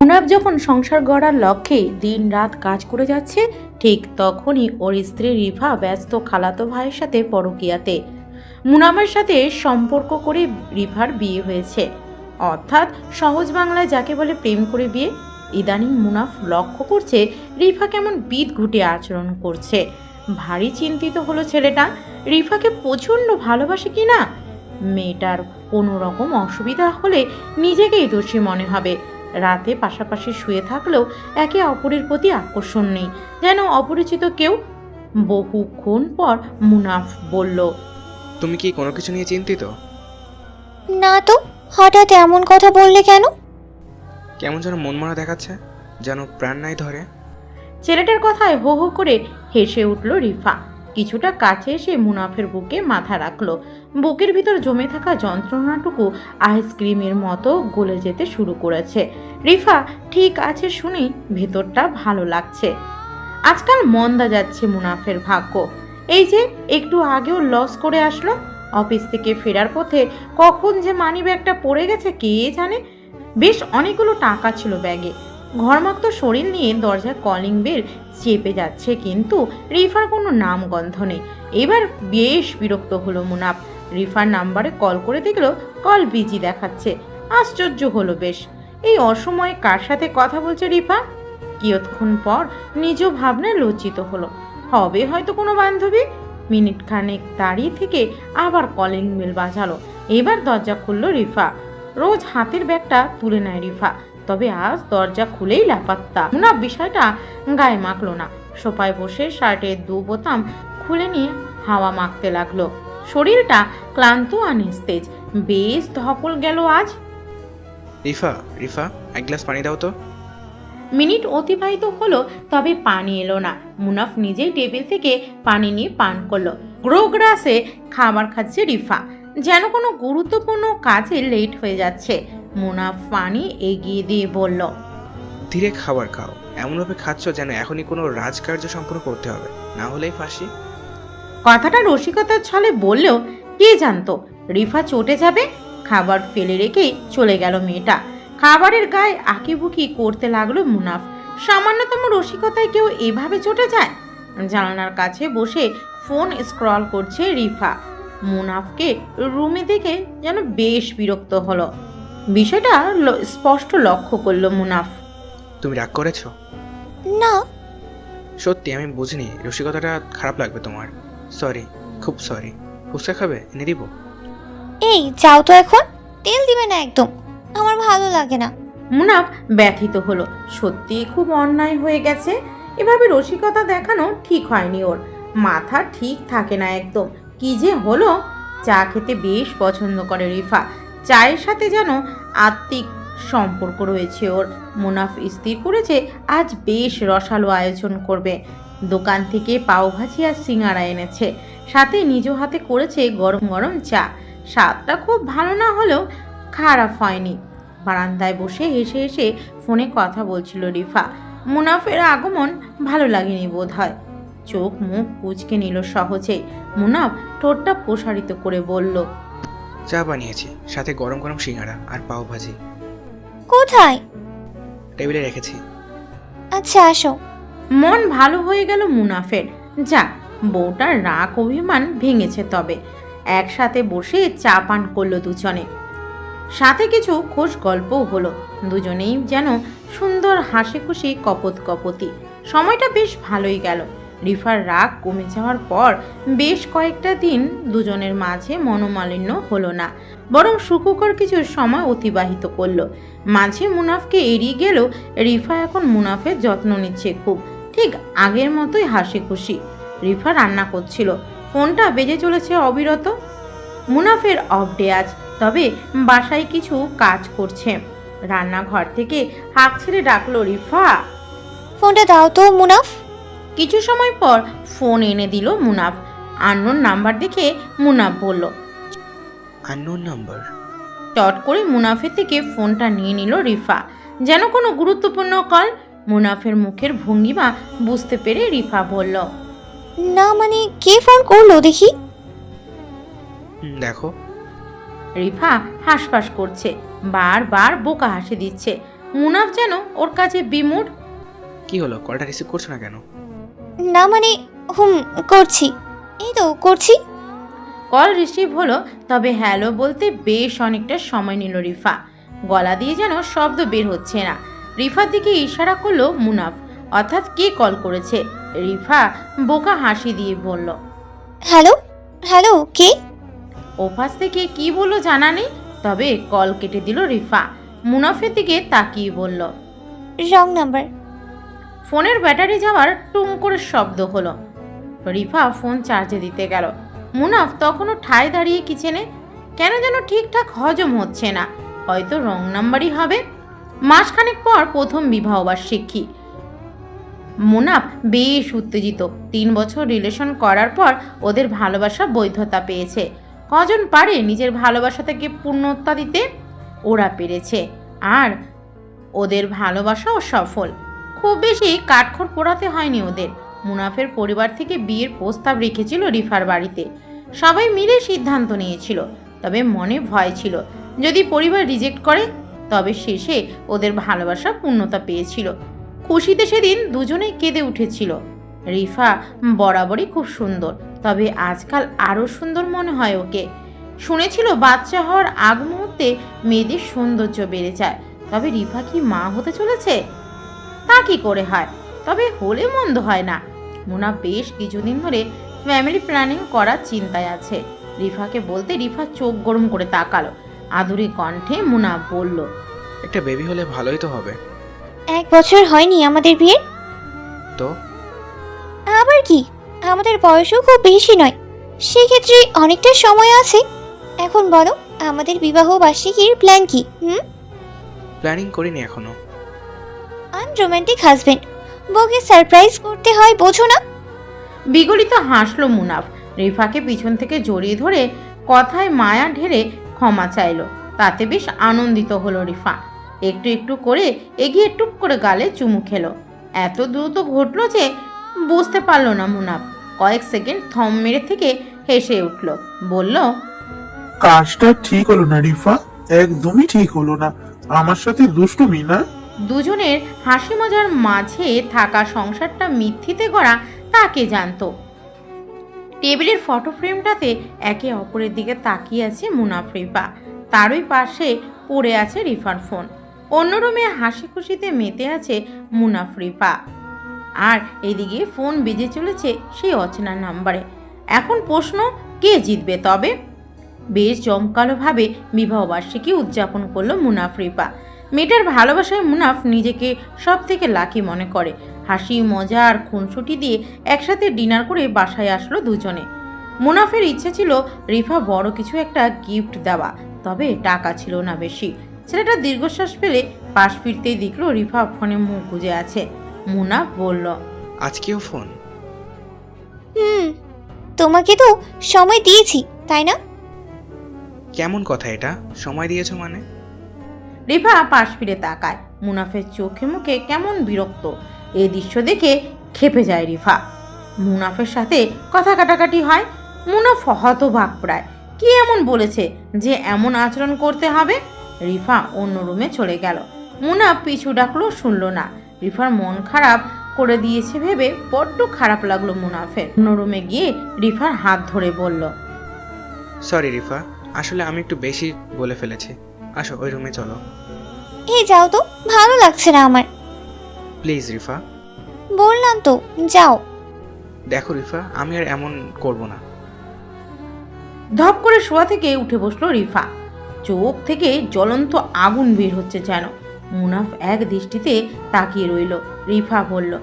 মুনাফ যখন সংসার গড়ার লক্ষ্যে দিন রাত কাজ করে যাচ্ছে, ঠিক তখনই ওর স্ত্রী রিফা ব্যস্ত খালাতো ভাইয়ের সাথে পরকিয়াতে। মুনাফের সাথে সম্পর্ক করে রিফার বিয়ে হয়েছে। অর্থাৎ সহজ বাংলায় যাকে বলে প্রেম করে বিয়ে, ইদানিং মুনাফ লক্ষ্য করছে রিফা কেমন বিদ ঘুটে আচরণ করছে। ভারী চিন্তিত হলো ছেলেটা। রিফাকে প্রচণ্ড ভালোবাসে কি না? মেয়েটার কোনো রকম অসুবিধা হলে নিজেকেই দোষী মনে হবে। রাতে পাশাপাশি শুয়ে থাকলেও একে অপরের প্রতি আকর্ষণ নেই। যেন অপরিচিত কেউ বহুক্ষণ পর মুনাফ বলল তুমি কি কোনো কিছু নিয়ে চিন্তিত? না তো হঠাৎ এমন কথা বললে কেন? কেমন যেন মনমরা দেখাচ্ছে যেন প্রাণ নাই ধরে। ছেলেটার কথায় হো হো করে হেসে উঠল রিফা। কিছুটা কাছে এসে মুনাফের বুকে মাথা রাখল। বুকের ভিতর জমে থাকা যন্ত্রণাটুকু আইসক্রিমের মতো গলে যেতে শুরু করেছে। রিফা, ঠিক আছে শুনেই ভেতরটা ভালো লাগছে। আজকাল মন্দা যাচ্ছে মুনাফের ভাগ্য। এই যে, একটু আগেও লস করে আসলো। অফিস থেকে ফেরার পথে কখন যে মানি ব্যাগটা পড়ে গেছে, কে জানে? বেশ অনেকগুলো টাকা ছিল ব্যাগে। ঘরমাক্ত শরীর নিয়ে দরজার কলিং বেল চেপে যাচ্ছে কিন্তু রিফার কোনো নামগন্ধ নেই। এবার বেশ বিরক্ত হলো মুনাফ। রিফার নাম্বারে কল করে দেখল কল বিজি দেখাচ্ছে। আশ্চর্য হলো বেশ। এই অসময়ে কার সাথে কথা বলছে রিফা? কিয়ৎক্ষণ পর নিজ ভাবনায় লজ্জিত হলো। হবে হয়তো কোনো বান্ধবী? মিনিট খানেক দাঁড়িয়ে থেকে আবার কলিং বেল বাজালো। এবার দরজা খুললো রিফা। রোজ হাতের ব্যাগটা তুলে নেয় রিফা। তবে আজ দরজা খুলেই লাপাত্তা। না বিষয়টা গায়ে মাখলো না। সোফায় বসে শার্টের দু বোতাম খুলে নিয়ে হাওয়া মাখতে লাগল। শরীরটা ক্লান্ত আর নিস্তেজ। বেশ ধকল গেল আজ। রিফা রিফা এক গ্লাস পানি দাও তো। মিনিট অতিবাহিত হলো তবে পানি এলো না। মুনাফ নিজেই টেবিল থেকে পানি নিয়ে পান করল। গ্রো গ্রাসে খাবার খাচ্ছে রিফা। যেন কোনো গুরুত্বপূর্ণ কাজে লেট হয়ে যাচ্ছে। মুনাফ পানি এগিয়ে দিয়ে বলল ধীরে খাবার খাও। এমনভাবে খাচ্ছ যেন এখনই কোনো রাজকার্য সম্পন্ন করতে হবে। না হলেই ফাঁসি। কথাটা রসিকতার ছলে বললেও কে জানতো রিফা চটে যাবে খাবার ফেলে রেখেই চলে গেল মেয়েটা। খাবারের গায়ে আঁকিবুকি করতে লাগল মুনাফ। সামান্যতম রসিকতায় কেউ এভাবে চটে যায়? জানালার কাছে বসে ফোন স্ক্রল করছে রিফা। মুনাফকে রুমে দেখে যেন বেশ বিরক্ত হলো। বিষয়টা ল- স্পষ্ট লক্ষ্য করল মুনাফ। তুমি রাগ করেছ? না। সত্যি আমি বুঝিনি। রসিকতাটা খারাপ লাগবে তোমার। সরি খুব সরি ফুচকা খাবে? এনে দিব। এই যাও তো এখন। তেল দিবে না একদম। আমার ভালো লাগে না। মুনাফ ব্যথিত হলো। সত্যি খুব অন্যায় হয়ে গেছে। এভাবে রসিকতা দেখানো ঠিক হয়নি ওর। মাথা ঠিক থাকে না একদম। কি যে হলো চা খেতে বেশ পছন্দ করে রিফা। চায়ের সাথে যেন আত্মিক সম্পর্ক রয়েছে ওর। মুনাফ স্থির করেছে, আজ বেশ রসালো আয়োজন করবে। দোকান থেকে পাওভাজি আর সিঙ্গারা এনেছে। সাথে নিজ হাতে করেছে গরম গরম চা। স্বাদটা খুব ভালো না হলেও খারাপ হয়নি। বারান্দায় বসে হেসে হেসে ফোনে কথা বলছিল রিফা। মুনাফের আগমন ভালো লাগেনি বোধ হয় চোখ মুখ কুচকে নিল সহজেই। মুনাফ ঠোঁটটা প্রসারিত করে বলল চা বানিয়েছি সাথে গরম গরম সিঙ্গারা আর পাও ভাজি। কোথায়? টেবিলে রেখেছি। আচ্ছা আসো। মন ভালো হয়ে গেল মুনাফের। যাক বউটার রাগ অভিমান ভেঙেছে তবে। একসাথে বসে চা পান করল দুজনে। সাথে কিছু খোশ গল্পও হলো। দুজনেই যেন সুন্দর হাসি খুশি কপত কপতি সময়টা বেশ ভালোই গেল। রিফার রাগ কমে যাওয়ার পর বেশ কয়েকটা দিন দুজনের মাঝে মনোমালিন্য হলো না, বরং সুখকর কিছু সময় অতিবাহিত করল। মাঝে মুনাফকে এড়িয়ে গেলেও রিফা এখন মুনাফের যত্ন নিচ্ছে খুব, ঠিক আগের মতোই হাসি খুশি রিফা রান্না করছিল, ফোনটা বেজে চলেছে অবিরত। মুনাফের অফ ডে আজ, তবে বাসায় কিছু কাজ করছে। রান্নাঘর থেকে হাঁক ছেড়ে ডাকলো রিফা। ফোনটা দাও তো, মুনাফ। কিছু সময় পর ফোন এনে দিল মুনাফ। আন্নোর নাম্বার দেখে মুনাফ বলল আননোন নাম্বার? চট করে মুনাফের থেকে ফোনটা নিয়ে নিল রিফা। যেন কোনো গুরুত্বপূর্ণ কল? মুনাফের মুখের ভঙ্গিমা বুঝতে পেরে রিফা বলল না মানে কে ফোন করল দেখি? দেখো। রিফা হাঁসফাঁস করছে বারবার বোকা হাসি দিচ্ছে। মুনাফ যেন ওর কাছে বিমুড কি হলো? কলটা রিসিভ করছ না কেন? না মানে হুম করছি। এই তো করছি। কল রিসিভ হলো তবে হ্যালো বলতে বেশ অনেকটা সময় নিল রিফা। গলা দিয়ে যেন শব্দ বের হচ্ছে না। রিফার দিকে ইশারা করল মুনাফ। অর্থাৎ কে কল করেছে? রিফা বোকা হাসি দিয়ে বলল হ্যালো? হ্যালো কে? ওপাশ থেকে কি বলল জানা নেই তবে কল কেটে দিল রিফা। মুনাফের দিকে তাকিয়ে বলল রং নাম্বার। ফোনের ব্যাটারি যাওয়ার টুং করে শব্দ হলো। রিফা ফোন চার্জে দিতে গেল। মুনাফ তখনও ঠায় দাঁড়িয়ে কিচেনে, কেন যেন ঠিকঠাক হজম হচ্ছে না। হয়তো রং নাম্বারই হবে। মাসখানেক পর প্রথম বিবাহ বিবাহবার্ষিকী মুনাফ বেশ উত্তেজিত। তিন বছর রিলেশন করার পর ওদের ভালোবাসা বৈধতা পেয়েছে। কজন পারে নিজের ভালোবাসা থেকে পূর্ণতা দিতে? ওরা পেরেছে। আর ওদের ভালোবাসাও সফল। খুব বেশি কাঠখড় পোড়াতে হয়নি ওদের। মুনাফের পরিবার থেকে বিয়ের প্রস্তাব রেখেছিল রিফার বাড়িতে। সবাই মিলে সিদ্ধান্ত নিয়েছিল, তবে মনে ভয় ছিল, যদি পরিবার রিজেক্ট করে, তবে শেষে ওদের ভালোবাসা পূর্ণতা পেয়েছিল। খুশিতে সেদিন দুজনেই কেঁদে উঠেছিল। রিফা বরাবরই খুব সুন্দর, তবে আজকাল আরও সুন্দর মনে হয় ওকে। শুনেছিল বাচ্চা হওয়ার আগ মুহূর্তে মেয়েদের সৌন্দর্য বেড়ে যায়, তবে রিফা কি মা হতে চলেছে? তা কি করে হয়? তবে হলে মন্দ হয় না। মোনা বেশ কিছুদিন ধরে ফ্যামিলি প্ল্যানিং করার চিন্তায় আছে। রিফাকে বলতে রিফা চোখ গরম করে তাকালো। আদুরি কণ্ঠে মুনা বলল একটা বেবি হলে ভালোই তো হবে। এক বছর হয়নি আমাদের বিয়ে? তো? আবার কি? আমাদের বয়সও খুব বেশি নয়। সেক্ষেত্রে অনেকটা সময় আছে। এখন বলো আমাদের বিবাহ বার্ষিকীর প্ল্যান কি হুম? প্ল্যানিং করিনি এখনও। আনরোম্যান্টিক হাজবেন্ড বউকে সারপ্রাইজ করতে হয় বোঝো না। বিগলিত হাসলো মুনাফ। রিফাকে পিছন থেকে জড়িয়ে ধরে কথায় মায়া ঢেলে ক্ষমা চাইলো। তাতে বেশ আনন্দিত হলো রিফা। একটু একটু করে এগিয়ে টুপ করে গালে চুমু খেলো। এত দ্রুত ঘটলো যে বুঝতে পারল না মুনাফ। কয়েক সেকেন্ড থম মেরে থেকে হেসে উঠল। বলল কাজটা ঠিক হলো না রিফা একদমই ঠিক হলো না। আমার সাথে দুষ্টুমি না? দুজনের হাসি মজার মাঝে থাকা সংসারটা মিথ্যিতে গড়া তাকে জানতো? টেবিলের ফটো ফ্রেমটাতে একে অপরের দিকে তাকিয়ে আছে মুনাফ রিফা তারই পাশে পড়ে আছে রিফার ফোন। অন্য রুমে হাসি খুশিতে মেতে আছে মুনাফরিফা আর এদিকে ফোন বেজে চলেছে সেই অচেনা নাম্বারে। এখন প্রশ্ন, কে জিতবে তবে? বেশ জমকালোভাবে বিবাহবার্ষিকী উদযাপন করল মুনাফ রিফা মেয়েটার ভালোবাসায় মুনাফ নিজেকে সব থেকে লাকি মনে করে। হাসি মজা আর খুনসুটি দিয়ে একসাথে ডিনার করে বাসায় আসলো দুজনে। মুনাফের ইচ্ছে ছিল রিফা বড় কিছু একটা গিফট দেওয়া তবে টাকা ছিল না বেশি। ছেলেটা দীর্ঘশ্বাস ফেলে পাশ ফিরতেই দেখল রিফা ফোনে মুখ গুজে আছে। মুনাফ বলল আজকেও ফোন। হুম তোমাকে তো সময় দিয়েছি তাই না? কেমন কথা এটা? সময় দিয়েছ মানে? রিফা পাশ ফিরে তাকায়। মুনাফের চোখে মুখে কেমন বিরক্ত। এই দৃশ্য দেখে খেপে যায় রিফা মুনাফের সাথে কথা কাটাকাটি হয়। মুনাফ হত হতভাগ প্রায়। কি এমন বলেছে যে এমন আচরণ করতে হবে? রিফা অন্য রুমে চলে গেল। মুনাফ পিছু ডাকলো, শুনল না। রিফার মন খারাপ করে দিয়েছে ভেবে বড্ড খারাপ লাগল মুনাফের। অন্য রুমে গিয়ে রিফার হাত ধরে বলল, সরি রিফা আসলে আমি একটু বেশি বলে ফেলেছি। আসো ওই রুমে চলো। এই যাও তো ভালো লাগছে না আমার। প্লিজ রিফা। বললাম তো যাও। দেখো রিফা আমি আর এমন করব না। ধপ করে শোয়া থেকে উঠে বসল রিফা। চোখ থেকে জ্বলন্ত আগুন বের হচ্ছে যেন। মুনাফ এক দৃষ্টিতে তাকিয়ে রইল। রিফা বলল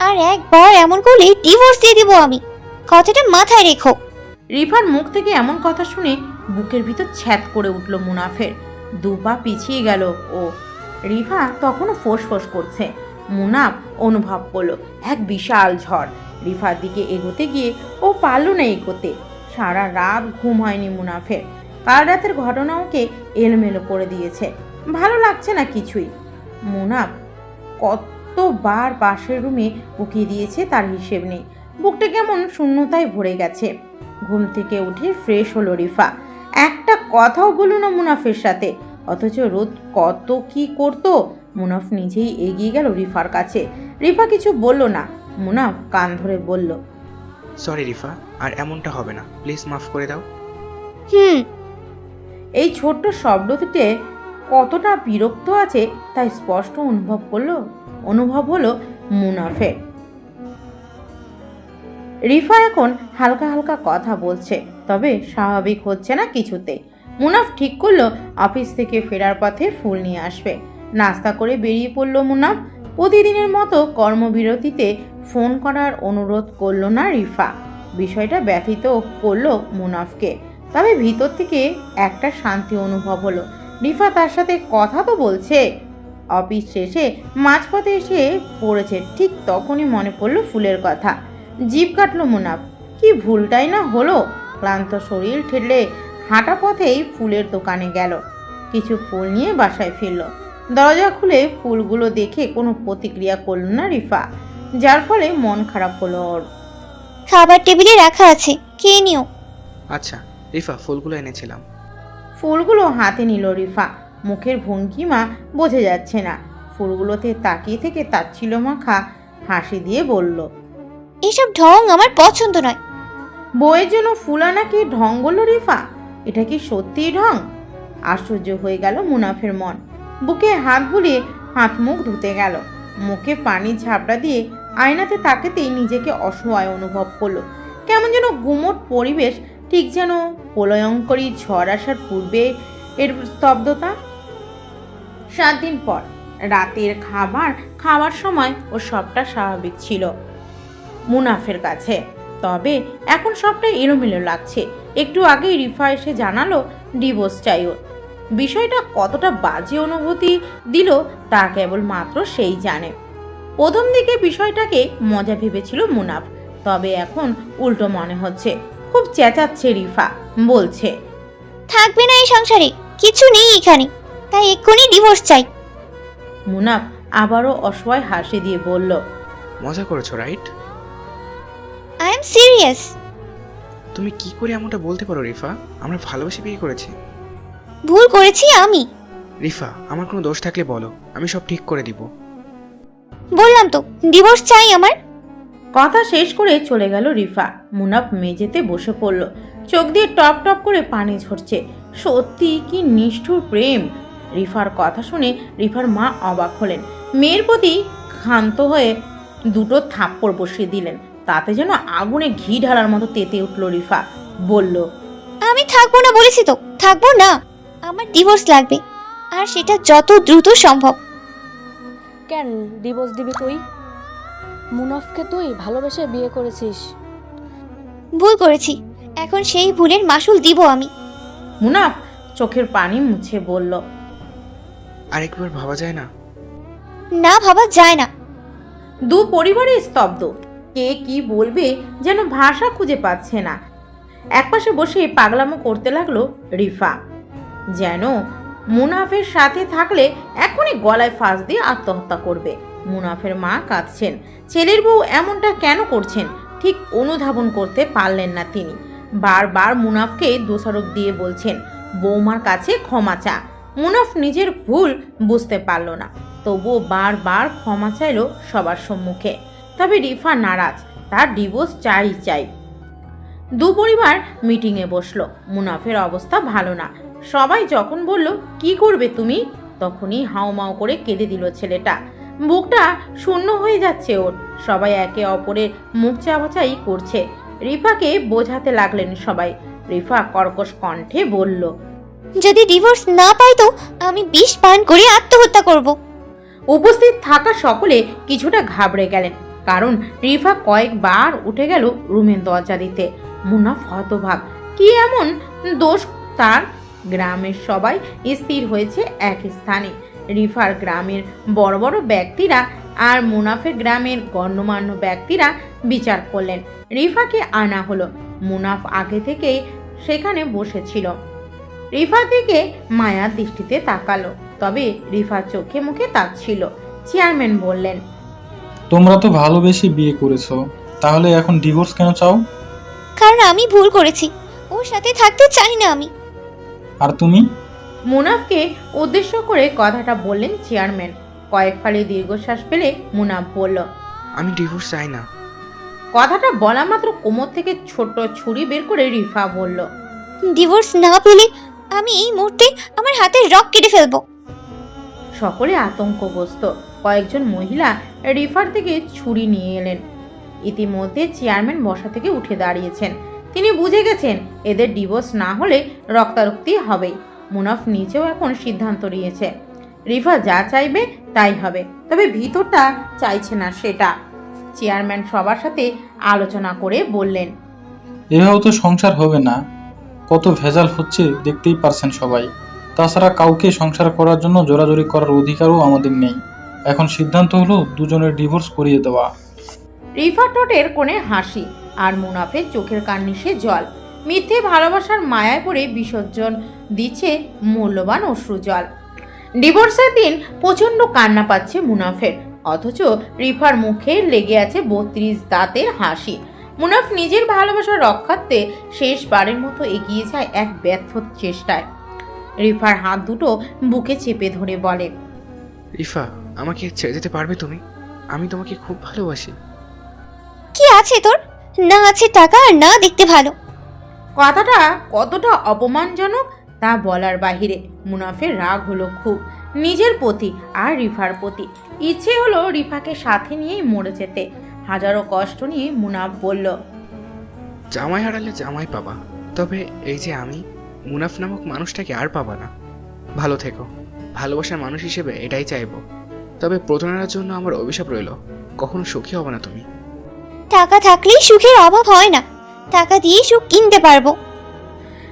আর একবার এমন করলে ডিভোর্স দিয়ে দিব আমি। কথাটা মাথায় রেখো। রিফার মুখ থেকে এমন কথা শুনে বুকের ভিতর ছ্যাত করে উঠল মুনাফের। দু পা পিছিয়ে গেল ও। রিফা তখনও ফোঁস করছে। মুনাফ অনুভব করল, এক বিশাল ঝড়। রিফার দিকে এগোতে গিয়ে, ও পারল না এগোতে। সারা রাত ঘুম হয়নি মুনাফের। কাল রাতের ঘটনা ওকে এলোমেলো করে দিয়েছে। ভালো লাগছে না কিছুই। মুনাফ কতবার পাশের রুমে উকিয়ে দিয়েছে তার হিসেব নেই। বুকটা কেমন শূন্যতায় ভরে গেছে। ঘুম থেকে উঠে ফ্রেশ হলো রিফা। একটা কথাও বলো না মুনাফের সাথে। অথচ রোদ কত কি করতো? মুনাফ নিজেই এগিয়ে গেল রিফার কাছে। রিফা কিছু বলল না। মুনাফ কান ধরে বলল সরি রিফা আর এমনটা হবে না। প্লিজ মাফ করে দাও। হুম। এই ছোট্ট শব্দটিতে কতটা বিরক্ত আছে তাই স্পষ্ট অনুভব করল অনুভব হলো মুনাফের। রিফা এখন হালকা হালকা কথা বলছে। তবে স্বাভাবিক হচ্ছে না কিছুতে। মুনাফ ঠিক করল, অফিস থেকে ফেরার পথে ফুল নিয়ে আসবে। নাস্তা করে বেরিয়ে পড়ল মুনাফ। প্রতিদিনের মতো কর্মবিরতিতে ফোন করার অনুরোধ করল না রিফা। বিষয়টা ব্যথিত করল মুনাফকে। তবে ভিতর থেকে একটা শান্তি অনুভব হলো। রিফা তার সাথে কথা তো বলছে। অফিস শেষে মাঝপথে এসে পড়েছে। ঠিক তখনই মনে পড়ল ফুলের কথা। জিভ কাটলো মুনাফ। কি ভুলটাই না হলো? ক্লান্ত শরীর ঠেলে হাঁটা পথেই ফুলের দোকানে গেল। কিছু ফুল নিয়ে বাসায় ফিরল। দরজা খুলে ফুলগুলো দেখে কোনো প্রতিক্রিয়া করল না রিফা যার ফলে মন খারাপ হলো ওর। খাবার টেবিলে রাখা আছে খেয়ে নিও। আচ্ছা রিফা ফুলগুলো এনেছিলাম। ফুলগুলো হাতে নিল রিফা। মুখের ভঙ্গিমা বোঝা যাচ্ছে না। ফুলগুলোতে তাকিয়ে থেকে তাচ্ছিল মাখা হাসি দিয়ে বলল এসব ঢং আমার পছন্দ নয়। বইয়ের জন্য ফুল আনা কি ঢং বলল রিফা? এটা কি সত্যিই ঢং? আশ্চর্য হয়ে গেল মুনাফের মন। বুকে হাত বুলিয়ে হাত মুখ ধুতে গেল। মুখে পানি ঝাপড়া দিয়ে আয়নাতে তাকাতেই নিজেকে অসহায় অনুভব করল। কেমন যেন গুমট পরিবেশ, ঠিক যেন প্রলয়ঙ্করী ঝড় আসার পূর্বে এর স্তব্ধতা। সাত দিন পর, রাতের খাবার, খাওয়ার সময় ও সবটা স্বাভাবিক ছিল মুনাফের কাছে। তবে এখন সবটাই এলোমেলো লাগছে। একটু আগেই রিফা এসে জানালো ডিভোর্স চাই ওর। বিষয়টা কতটা বাজে অনুভূতি দিল তা কেবল মাত্র সেই জানে। প্রথম দিকে বিষয়টাকে মজা ভেবেছিল মুনাফ তবে এখন উল্টো মনে হচ্ছে। খুব চেঁচাচ্ছে রিফা বলছে থাকবে না এই সংসারে কিছু নেই এখানে তাই এক্ষুনি ডিভোর্স চাই। মুনাফ আবারও অসহায় হাসি দিয়ে বলল মজা করেছ রাইট? আই এম সিরিয়াস তুমি কি করে এমনটা বলতে পারো রিফা? আমরা ভালোবেসে বিয়ে করেছি। ভুল করেছি আমি। রিফা আমার কোনো দোষ থাকলে বলো। আমি সব ঠিক করে দিব। বললাম তো ডিভোর্স চাই আমার। কথা শেষ করে চলে গেল রিফা। মুনাফ মেঝেতে বসে পড়ল। চোখ দিয়ে টপ টপ করে পানি ঝরছে। সত্যি কি নিষ্ঠুর প্রেম। রিফার কথা শুনে রিফার মা অবাক হলেন। মেয়ের প্রতি ক্ষান্ত হয়ে দুটো থাপ্পড় বসিয়ে দিলেন। তাতে যেন আগুনে ঘি ঢালার মতো তেতে উঠল রিফা। বলল আমি থাকব না বলেছি তো। থাকব না। আমার ডিভোর্স লাগবে। আর সেটা যত দ্রুত সম্ভব। কেন? ডিভোর্স দিবি তুই? মুনফকে তুই ভালোবেসে বিয়ে করেছিস। ভুল করেছি। এখন সেই ভুলের মাসুল দিব আমি। মুনাফ চোখের পানি মুছে বলল আরেকবার ভাবা যায় না? না ভাবা যায় না। দু পরিবারে স্তব্ধ। কে কি বলবে যেন ভাষা খুঁজে পাচ্ছে না। একপাশে বসে পাগলামো করতে লাগল রিফা। যেন মুনাফের সাথে থাকলে এখনই গলায় ফাঁস দিয়ে আত্মহত্যা করবে। মুনাফের মা কাঁদছেন। ছেলের বউ এমনটা কেন করছেন? ঠিক অনুধাবন করতে পারলেন না তিনি। বারবার মুনাফকে দোষারোপ দিয়ে বলছেন, বৌমার কাছে ক্ষমা চা। মুনাফ নিজের ভুল বুঝতে পারল না। তবুও বারবার ক্ষমা চাইলো সবার সম্মুখে। তবে রিফা নারাজ তার ডিভোর্স চাই চাই। দু পরিবার মিটিংয়ে বসল মুনাফের অবস্থা ভালো না। সবাই যখন বলল কি করবে তুমি? তখনই হাউমাউ করে কেঁদে দিল ছেলেটা। বুকটা শূন্য হয়ে যাচ্ছে ওর। সবাই একে অপরের মুখ চাওয়াচাই করছে। রিফাকে বোঝাতে লাগলেন সবাই। রিফা কর্কশ কণ্ঠে বলল যদি ডিভোর্স না পাই তো আমি বিষ পান করে আত্মহত্যা করব। উপস্থিত থাকা সকলে কিছুটা ঘাবড়ে গেলেন। কারণ রিফা কয়েকবার উঠে গেল রুমের দরজা দিতে। মুনাফ হতভাগ। কি এমন দোষ? তার গ্রামের সবাই স্থির হয়েছে এক স্থানে। রিফার গ্রামের বড় বড় ব্যক্তিরা আর মুনাফের গ্রামের গণ্যমান্য ব্যক্তিরা বিচার করলেন। রিফাকে আনা হলো। মুনাফ আগে থেকেই সেখানে বসেছিল। রিফা থেকে মায়ার দৃষ্টিতে তাকালো, তবে রিফা চোখে মুখে তাচ্ছিল চেয়ারম্যান বললেন তোমরা তো ভালোবেসে বিয়ে করেছ। তাহলে এখন ডিভোর্স কেন চাও? কারণ আমি ভুল করেছি। ওর সাথে থাকতে চাই না আমি। আর তুমি? মুনাফকে উদ্দেশ্য করে কথাটা বললেন চেয়ারম্যান। কয়েক ফালি দীর্ঘশ্বাস ফেলে মুনাফ বলল আমি ডিভোর্স চাই না। কথাটা বলা মাত্র কোমর থেকে ছোট ছুরি বের করে রিফা বলল ডিভোর্স না পেলে আমি এই মুহূর্তে আমার হাতের রক কেটে ফেলব। সকলে আতঙ্কগ্রস্ত। কয়েকজন মহিলা রিফার থেকে ছুরি নিয়ে এলেন। ইতিমধ্যে চেয়ারম্যান বসা থেকে উঠে দাঁড়িয়েছেন। তিনি বুঝে গেছেন, এদের ডিভোর্স না হলে রক্তারক্তি হবেই। মুনাফ নিজেও এখন সিদ্ধান্ত নিয়েছে। রিফা যা চাইবে তাই হবে, তবে ভিতরটা চাইছে না সেটা। চেয়ারম্যান সবার সাথে আলোচনা করে বললেন, এভাবে তো সংসার হবে না। কত ভেজাল হচ্ছে দেখতেই পারছেন সবাই। তাছাড়া কাউকে সংসার করার জন্য জোরাজোরি করার অধিকারও আমাদের নেই। এখন সিদ্ধান্ত হলো দুজনের ডিভোর্স করিয়ে দেওয়া। রিফা টোটের কোণে হাসি আর মুনাফের চোখের কান্নিসে জল। মিথ্যে ভালোবাসার মায়ায় পড়ে বিসর্জন দিচ্ছে মূল্যবান অশ্রু জল। ডিভোর্সের দিন প্রচণ্ড কান্না পাচ্ছে মুনাফের অথচ রিফার মুখে লেগে আছে বত্রিশ দাঁতের হাসি। মুনাফ নিজের ভালোবাসার রক্ষার্থে শেষবারের মতো এগিয়ে যায় এক ব্যর্থ চেষ্টায়। রিফার হাত দুটো বুকে চেপে ধরে বলে রিফা আমাকে ছেড়ে যেতে পারবে তুমি? আমি তোমাকে খুব ভালোবাসি। কি আছে তোর? না আছে টাকা আর না দেখতে ভালো। কথাটা কতটা অপমানজনক তা বলার বাহিরে মুনাফের রাগ হলো খুব। নিজের প্রতি আর রিফার প্রতি। ইচ্ছে হলো রিফাকে সাথে নিয়েই মরে যেতে। হাজারো কষ্ট নিয়ে মুনাফ বলল জামাই হারালে জামাই পাবা তবে এই যে আমি মুনাফ নামক মানুষটাকে আর পাবা না। ভালো থেকো। ভালোবাসার মানুষ হিসেবে এটাই চাইব। তবে প্রতারণার জন্য আমার অভিশাপ রইল। কখনো সুখী হবে না তুমি। টাকা থাকলেই সুখের অভাব হয় না। টাকা দিয়েই সুখ কিনতে পারব।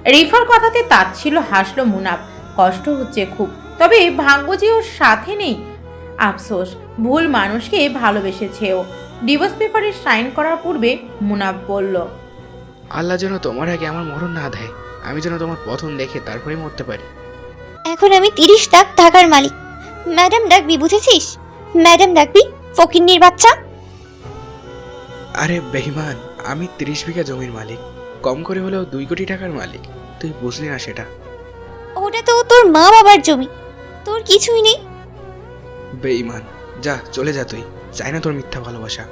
রিফার কথাতে তাচ্ছিল হাসলো মুনাফ। কষ্ট হচ্ছে খুব। তবে ভাগ্য যে ওর সাথে নেই। আফসোস ভুল মানুষকে ভালোবেসেছেও ডিভোর্স পেপারে সাইন করার পূর্বে মুনাফ বলল আল্লাহ যেন তোমার আগে আমার মরণ না দেয়। আমি যেন তোমার পথন দেখে তারপরে মরতে পারি। এখন আমি তিরিশ লাখ টাকার মালিক। ম্যাডাম ডাকবি বুঝেছিস? ম্যাডাম ডাকবি ফকিন্নির বাচ্চা? আরে বেহিমান আমি তিরিশ বিঘা জমির মালিক। কম করে হলেও দুই কোটি টাকার মালিক। তুই বুঝলি না সেটা। ওটা তো তোর মা বাবার জমি। তোর কিছুই নেই। বেইমান যা চলে যা তুই। চাই না তোর মিথ্যা ভালোবাসা।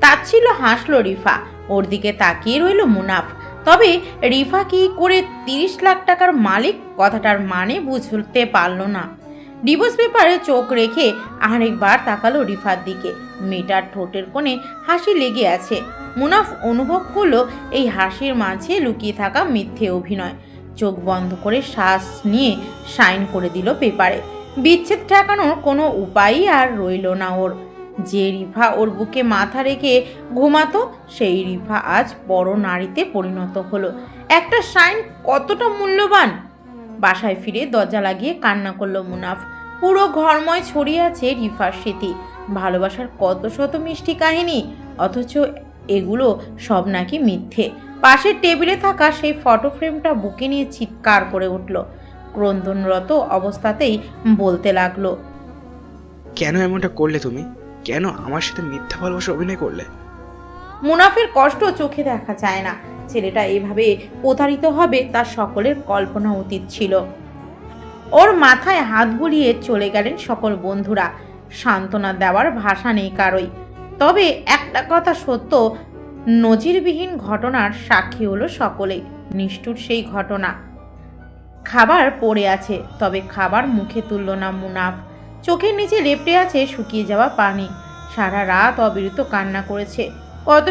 তাচ্ছিল হাসলো রিফা। ওর দিকে তাকিয়ে রইল মুনাফ। তবে রিফা কি করে তিরিশ লাখ টাকার মালিক? কথাটার মানে বুঝতে পারল না। ডিভোর্স পেপারে চোখ রেখে আরেকবার তাকালো রিফার দিকে। মেয়েটার ঠোঁটের কোণে হাসি লেগে আছে। মুনাফ অনুভব করল এই হাসির মাঝে লুকিয়ে থাকা মিথ্যে অভিনয়। চোখ বন্ধ করে শ্বাস নিয়ে সাইন করে দিল পেপারে। বিচ্ছেদ ঠেকানোর কোনো উপায়ই আর রইল না ওর। যে রিফা ওর বুকে মাথা রেখে ঘুমাতো, সেই রিফা আজ বড় নারীতে পরিণত হলো। একটা সাইন কতটা মূল্যবান? বাসায় ফিরে দরজা লাগিয়ে কান্না করল মুনাফ। পুরো ঘরময় ছড়িয়ে আছে রিফার স্মৃতি। ভালোবাসার কত শত মিষ্টি কাহিনী, অথচ এগুলো সব নাকি মিথ্যে। পাশের টেবিলে থাকা সেই ফটো ফ্রেমটা বুকে নিয়ে চিৎকার করে উঠল। ক্রন্দনরত অবস্থাতেই বলতে লাগল, কেন এমনটা করলে তুমি? কেন আমার সাথে মিথ্যা ভালোবাসা অভিনয় করলে? মুনাফের কষ্ট চোখে দেখা যায় না। ছেলেটা এভাবে প্রতারিত হবে তার সকলের কল্পনা অতীত ছিল। ওর মাথায় হাত বুলিয়ে চলে গেলেন সকল বন্ধুরা। সান্ত্বনা দেওয়ার ভাষা নেই কারোই। তবে একটা কথা সত্য, নজিরবিহীন ঘটনার সাক্ষী হলো সকলে। নিষ্ঠুর সেই ঘটনা। খাবার পড়ে আছে, তবে খাবার মুখে তুলল না মুনাফ। চোখের নিচে লেপটে আছে শুকিয়ে যাওয়া পানি। সারা রাত অবিরত কান্না করেছে।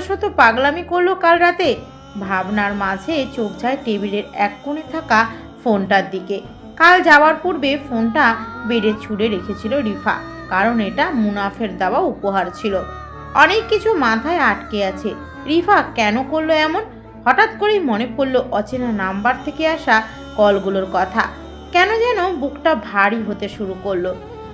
শত পাগলামি করল কাল রাতে। ভাবনার মাঝে চোখ যায় টেবিলের এক কোণে থাকা ফোনটার দিকে। কাল যাওয়ার পূর্বে ফোনটা বেডে ছুঁড়ে রেখেছিল রিফা, কারণ এটা মুনাফের দেওয়া উপহার ছিল। অনেক কিছু মাথায় আটকে আছে। রিফা কেন করল এমন? হঠাৎ করেই মনে পড়ল অচেনা নাম্বার থেকে আসা কলগুলোর কথা। কেন যেন বুকটা ভারী হতে শুরু করল।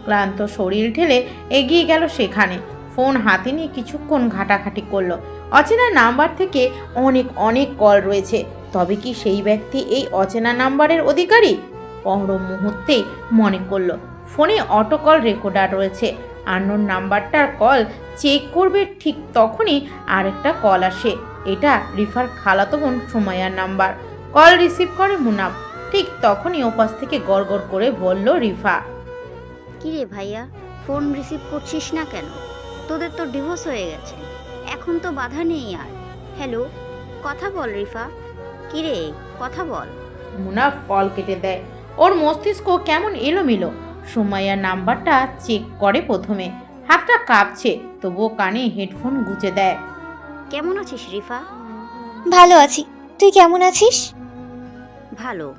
ক্লান্ত শরীর ঠেলে এগিয়ে গেল সেখানে। ফোন হাতে নিয়ে কিছুক্ষণ ঘাটাঘাটি করল। অচেনা নাম্বার থেকে অনেক অনেক কল রয়েছে। তবে কি সেই ব্যক্তি এই অচেনা নাম্বারের অধিকারী? পর মুহূর্তেই মনে করল, ফোনে অটো কল রেকর্ডার রয়েছে। আন্নোর নাম্বারটার কল চেক করবে ঠিক তখনই আরেকটা কল আসে। এটা রিফার খালাতো বোন সুমাইয়ার নাম্বার। কল রিসিভ করে মুনাফ। ঠিক তখনই ওপাশ থেকে গড়গড় করে বলল, রিফা। কিরে ভাইয়া, ফোন রিসিভ করছিস না কেন? তোদের তো ডিভোর্স হয়ে গেছে। এখন তো বাধা নেই আর। হ্যালো কথা বল রিফা। কিরে কথা বল। মুনাফ কল কেটে দেয়। ওর মস্তিষ্ক কেমন এলোমেলো। সুমাইয়ার নাম্বারটা চেক করে প্রথমে। হাতটা কাঁপছে তবুও কানে হেডফোন গুজে দেয়। কেমন আছিস রিফা? ভালো আছি। তুই কেমন আছিস? ভালো।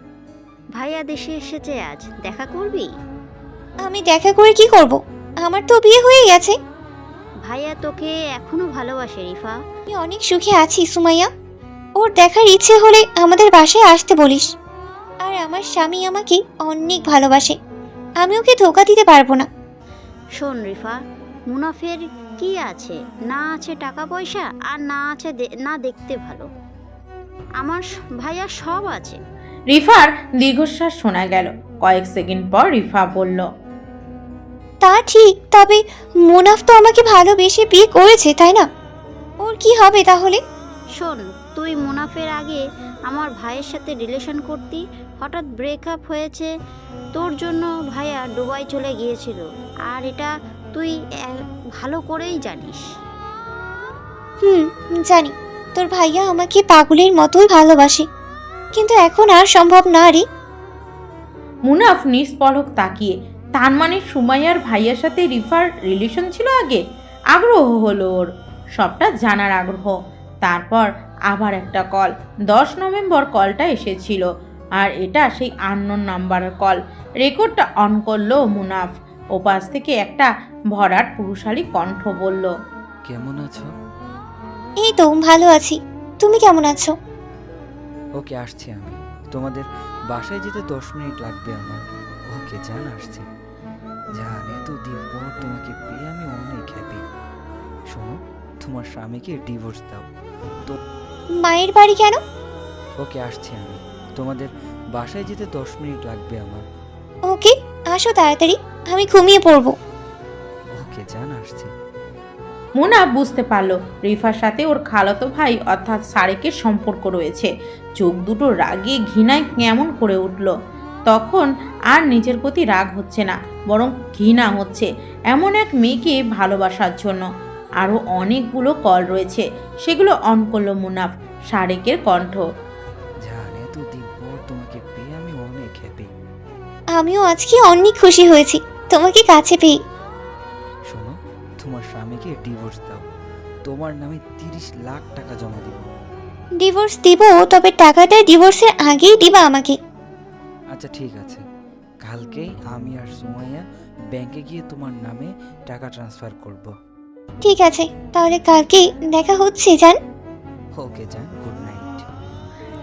ভাইয়া দেশে এসেছে আজ। দেখা করবি? আমি দেখা করে কি করব? আমার তো বিয়ে হয়ে গেছে। ভাইয়া তোকে এখনও ভালোবাসে রিফা। আমি অনেক সুখে আছি সুমাইয়া। ওর দেখার ইচ্ছে হলে আমাদের বাসায় আসতে বলিস। আর আমার স্বামী আমাকে অনেক ভালোবাসে। আমি ওকে ধোকা দিতে পারব না। শোন রিফা মুনাফের কি আছে? না আছে টাকা পয়সা আর না আছে দে- না দেখতে ভালো। আমার ভাইয়া সব আছে। রিফার দীর্ঘশ্বাস শোনা গেল। কয়েক সেকেন্ড পর রিফা বলল তা ঠিক তবে মুনাফ তো আমাকে ভালোবেসে বিয়ে করেছে তাই না? ওর কি হবে তাহলে? শোন তুই মুনাফের আগে আমার ভাইয়ের সাথে রিলেশন করতি হঠাৎ ব্রেকআপ হয়েছে তোর জন্য ভাইয়া দুবাই চলে গিয়েছিল আর এটা তুই ভালো করেই জানিস। হুম জানি তোর ভাইয়া আমাকে পাগলের মতোই ভালোবাসে কিন্তু এখন আর সম্ভব না রে। মুনাফ নিষ্পলক তাকিয়ে তার মানে সুমাইয়ার ভাইয়ের সাথে রিফার রিলেশন ছিল আগে। আগ্রহ হলো ওর। সবটা জানার আগ্রহ। তারপর আবার একটা কল। দশ নভেম্বর কলটা এসেছিল। আর এটা সেই আননোন নাম্বারের কল। রেকর্ডটা অন করল মুনাফ। ওপাশ থেকে একটা ভরাট পুরুষালী কণ্ঠ বলল কেমন আছো? এই তো ভালো আছি। তুমি কেমন আছো? ওকে আসছি আমি। তোমাদের বাসায় যেতে দশ মিনিট লাগবে আমার। ওকে জান আসছি। জান এতদিন পর তোমাকে পেয়ে আমি অনেক হ্যাপি শোনো তোমার স্বামীকে ডিভোর্স দাও। তো মায়ের বাড়ি কেন? ওকে আসছি আমি। তোমাদের বাসায় যেতে দশ মিনিট লাগবে আমার। ওকে আসো তাড়াতাড়ি আমি ঘুমিয়ে পড়ব। ওকে জান আসছি। মুনা বুঝতে পারল রিফার সাথে ওর খালাতো ভাই অর্থাৎ সারেকের সম্পর্ক রয়েছে। চোখ দুটো রাগে ঘৃণায় কেমন করে উঠল। তখন আর নিজের প্রতি রাগ হচ্ছে না বরং ঘৃণা হচ্ছে। এমন এক মেয়েকে ভালোবাসার জন্য আরও অনেকগুলো কল রয়েছে সেগুলো অন করল মুনাফ সারেকের কণ্ঠ। জান এতদিন পর তোমাকে পেয়ে আমি অনেক হ্যাপি আমিও আজকে অনেক খুশি হয়েছি তোমাকে কাছে পেয়ে। শোনো তোমার স্বামীকে ডিভোর্স দাও। তোমার নামে তিরিশ লাখ টাকা জমা দিব। ডিভোর্স দিব তবে টাকাটা ডিভোর্সের আগেই দিবা আমাকে। আচ্ছা ঠিক আছে। কালকেই আমি আর সুমাইয়া ব্যাংকে গিয়ে তোমার নামে টাকা ট্রান্সফার করব। ঠিক আছে তাহলে কালকে দেখা হচ্ছে জান। ওকে যান গুড নাইট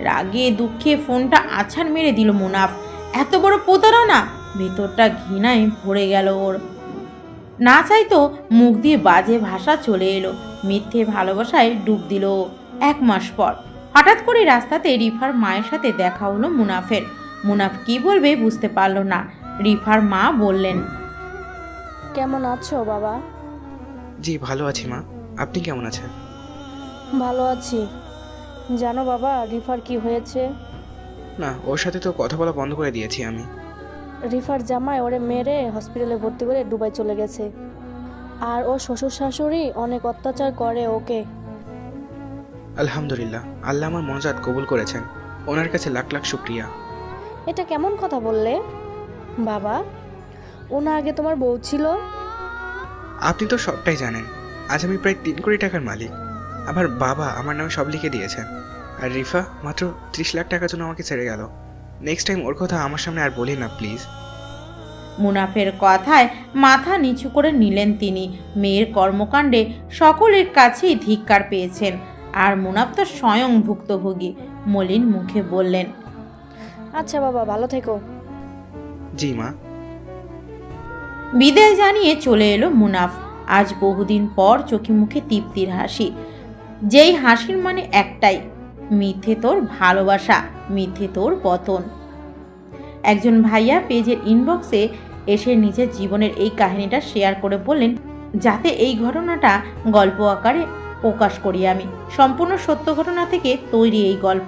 রাগে দুঃখে ফোনটা আছাড় মেরে দিল মুনাফ। এত বড় প্রতারণা! ভেতরটা ঘৃণায় ভরে গেল ওর। না চাইতো মুখ দিয়ে বাজে ভাষা চলে এলো। মিথ্যে ভালোবাসায় ডুব দিল এক মাস পর হঠাৎ করে রাস্তাতে রিফার মায়ের সাথে দেখা হলো মুনাফের। মুনাফ কি বলবে বুঝতে পারল না। রিফার মা বললেন কেমন আছো বাবা? জি ভালো আছি মা। আপনি কেমন আছেন? ভালো আছি। জানো বাবা রিফার কি হয়েছে? না ওর সাথে তো কথা বলা বন্ধ করে দিয়েছি আমি। রিফার জামাই ওরে মেরে হসপিটালে ভর্তি করে দুবাই চলে গেছে। আর ও শ্বশুর শাশুড়ি অনেক অত্যাচার করে ওকে। আলহামদুলিল্লাহ আল্লাহ আমার মজাদ কবুল করেছেন। ওনার কাছে লাখ লাখ শুক্রিয়া। এটা কেমন কথা বললে? বাবা ও না আগে তোমার বউ ছিল? আপনি তো সবটাই জানেন। আজ আমি প্রায় তিন কোটি টাকার মালিক। আমার বাবা আমার নামে সব লিখে দিয়েছেন। আর রিফা মাত্র ত্রিশ লাখ টাকার জন্য আমাকে ছেড়ে গেল। নেক্সট টাইম ওর কথা আমার সামনে আর বলি না প্লিজ মুনাফের কথায় মাথা নিচু করে নিলেন তিনি। মেয়ের কর্মকাণ্ডে সকলের কাছেই ধিক্কার পেয়েছেন। আর মুনাফ তো স্বয়ং ভুক্তভোগী মলিন মুখে বললেন আচ্ছা বাবা ভালো থেকো। জি মা। বিদায় জানিয়ে চলে এলো মুনাফ। আজ বহুদিন পর চোখে মুখে তৃপ্তির হাসি। যেই হাসির মানে একটাই মিথ্যে তোর ভালোবাসা মিথ্যে তোর পতন। একজন ভাইয়া পেজের ইনবক্সে এসে নিজের জীবনের এই কাহিনীটা শেয়ার করে বললেন যাতে এই ঘটনাটা গল্প আকারে প্রকাশ করি আমি। সম্পূর্ণ সত্য ঘটনা থেকে তৈরি এই গল্প